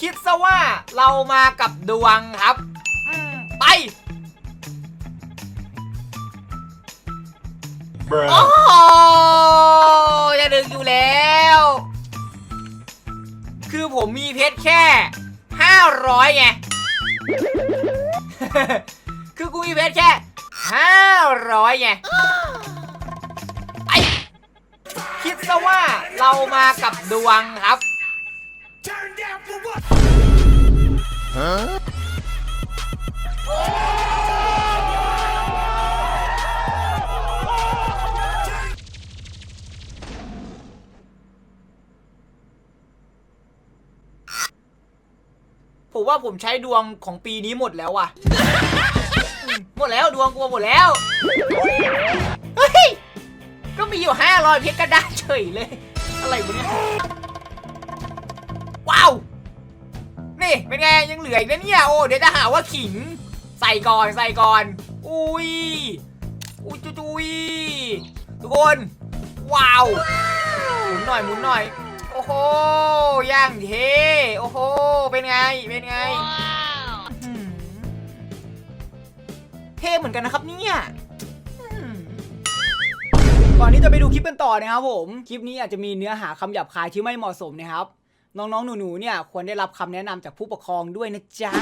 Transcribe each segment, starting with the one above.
คิดซะว่าเรามากับดวงครับอืมไปโอ้โหจะดึงอยู่แล้ว คือผมมีเพชรแค่500ไง คือกูมีเพชรแค่500ไงไปคิดซะว่าเรามากับดวงครับ ผมว่าผมใช้ดวงของปีนี้หมดแล้วว่ะ หมดแล้วดวงกูหมดแล้ว เฮ้ย ก็มีอยู่ห้ารอยเพชรก็ได้เฉยเลย อะไรวะเนี่ย เป็นไงยังเหลืออีกนะเนี่ย โอ้เดี๋ยวจะหาว่าขิง ใส่ก่อนใส่ก่อน อุ้ย อุ้ยจุจุยทุกคน ว้าวหมุนหน่อยหมุนหน่อย โอ้โหย่างเทโอ้โห เป็นไง เป็นไง เท่เหมือนกันนะครับเนี่ยก่อนที่จะไปดูคลิปกันต่อนะครับผม คลิปนี้อาจจะมีเนื้อหาคำหยาบคายที่ไม่เหมาะสมนะครับ น้องๆ หนูๆ เนี่ยควรได้รับคำแนะนำจากผู้ปกครองด้วยนะจ๊ะ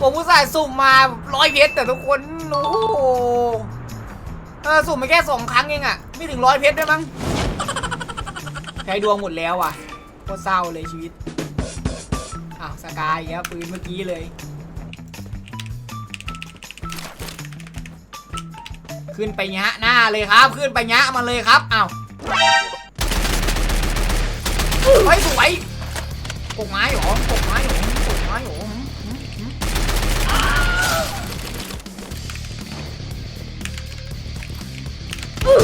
ผมอุตส่าห์สุ่มมาร้อยเพชรแต่ทุกคนโอ้โหเออสุ่มไปแค่สองครั้งเองอะไม่ถึงร้อยเพชรด้วยมั้งใช้ดวงหมดแล้วอะโคตรเศร้าเลยชีวิตอ้าวสกายอย่างเงี้ยปืนเมื่อกี้เลย ขึ้นไปยะหน้าเลยครับ ขึ้นไปยะมาเลยครับอ้าว เฮ้ยสวยกกไม้เหรอกกไม้เหรอกกไม้เหรอ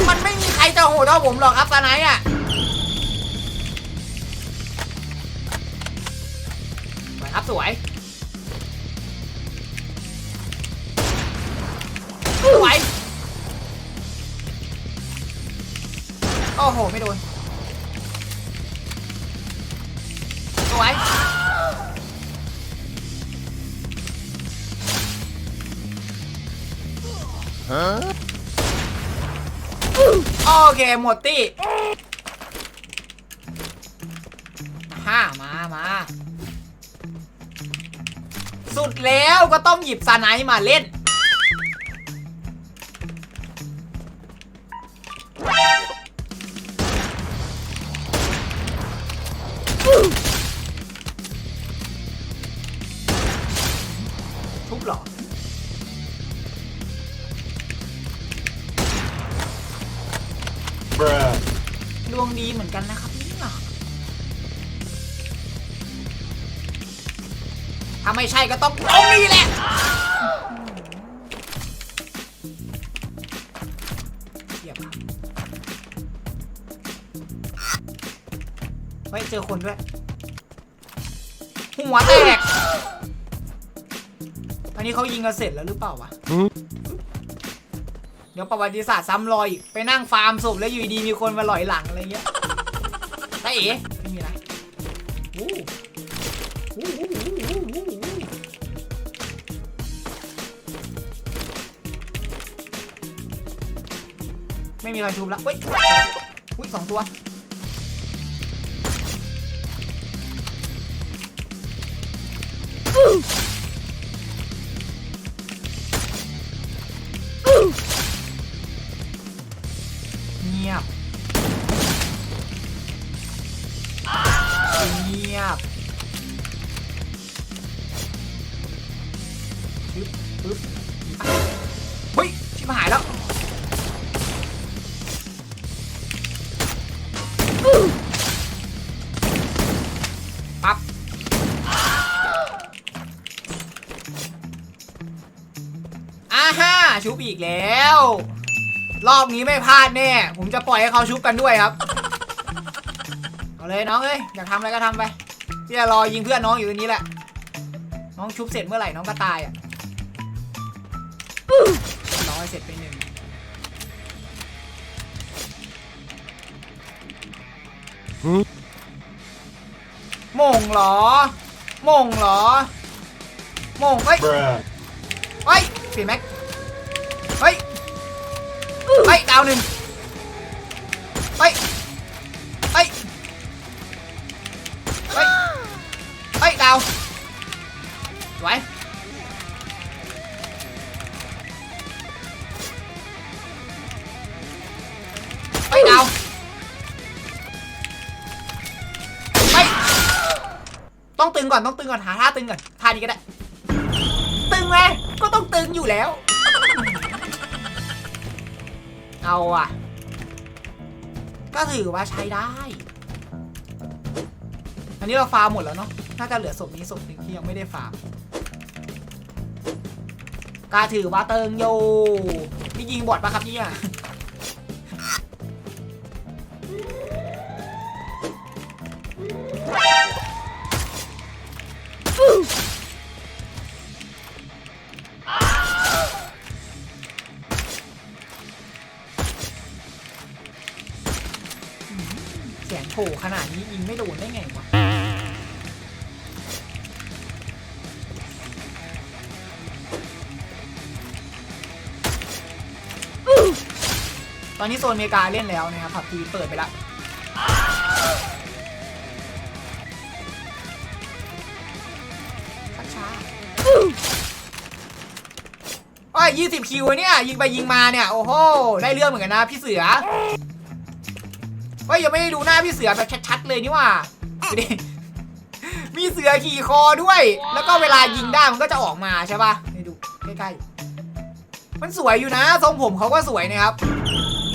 มันไม่มีใครจะโหดเท่าผมหรอกครับตาไนอะสวยครับสวย อ้โห ไม่โดน สวย โอเค หมดตี้ห้ามามา สุดแล้วก็ต้องหยิบสไนป์มาเล่น ทุบเหรอ Bruh. ดวงดีเหมือนกันนะครับเนี่ยถ้าไม่ใช่ก็ต้องตรงนี้แหละ ฮ้ยเจอคนด้วย หัวแตก อันนี้เขายิงกันเสร็จแล้วหรือเปล่าวะ เดี๋ยวประวัติศาสตร์ซ้ำรอยอีก ไปนั่งฟาร์มศพแล้วอยู่ดีๆมีคนมาหลอยหลังอะไรเงี้ยตาเอ๋ไม่มีอะไรอู้อู้อู้อู้อู้อู้ไม่มีใครชุบละเฮ้ยอุ้ยสองตัว เงียบปึ๊บปึ๊บอะเฮ้ย ชิบหายแล้วปั๊บอ่าฮ่าชุบอีกแล้ว รอบนี้ไม่พลาดแน่ ผมจะปล่อยให้เขาชุบกันด้วยครับ เอาเลยน้องเอ้ย อยากทำอะไรก็ทำไป ที่จะรอยิงเพื่อนน้องอยู่ตรงนี้แหละ น้องชุบเสร็จเมื่อไหร่น้องก็ตายอะร้อยเสร็จไปหนึ่งมงเหรอมงเหรอมงเฮ้ย Bruh. เฮ้ยเปลี่ยนแม็กเฮ้ยเฮ้ยดาวหนึ่งเฮ้ยาวสวยเฮ้ยดาวเฮ้ยต้องตึงก่อนต้องตึงก่อนหาท่าตึงก่อนท่านี้ก็ได้ ตึงไหมก็ต้องตึงอยู่แล้ว เอาอะ ก็ถือว่าใช้ได้ อันนี้เราฟาร์มหมดแล้วเนาะ น่าจะเหลือศพนี้ศพหนึ่งที่ยังไม่ได้ฟาร์มก็ถือว่าเติงอยู่นี่ยิงบอดปะครับเนี่ยเสียงโผลขนาดนี้ยิงไม่โดนได้ไงวะ อนนี้โซนอเมริกาเล่นแล้วนะครับผับทีเปิดไปล้วช้าๆเอ้ยยี่สิบคิวเนี่ย ยิงไปยิงมาเนี่ย โอ้โห ได้เรื่องเหมือนกันนะพี่เสือเฮ้ยังไม่ได้ดูหน้าพี่เสือแบบชัดๆเลยนี่ว่าดูดิมีเสือขี่คอด้วย แล้วก็เวลายิงได้มันก็จะออกมาใช่ปะให้ดูใกล้ๆ มันสวยอยู่นะ ทรงผมเขาก็สวยนะครับ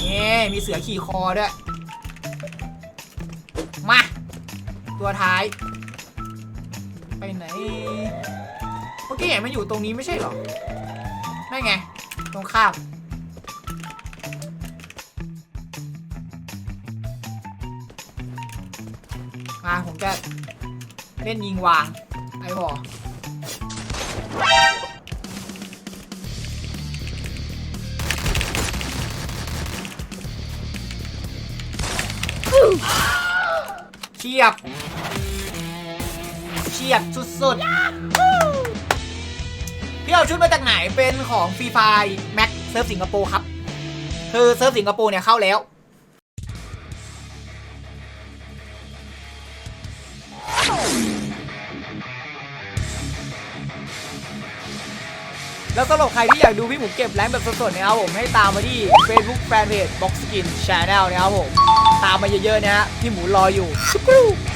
นี่มีเสือขี่คอด้วย มา ตัวท้าย ไปไหนเมื่อกี้เห็นมันอยู่ตรงนี้ไม่ใช่เหรอนั่นไง ตรงข้ามมาผมจะเล่นยิงวาง ไอ้บอ เฉียบเฉียบสุดๆพี่เอาชุดมาจากไหนเป็นของฟรีไฟแม็กเซิร์ฟสิงคโปร์ครับคือเซิร์ฟสิงคโปร์เนี่ยเข้าแล้ว แล้วสำหรับใครที่อยากดูพี่หมูเก็บแรงแบบสดๆนะครับผมให้ตามมาที่ Facebook Fanpage Box Skin Channel นะครับผมตามมาเยอะๆนะฮะพี่หมูรออยู่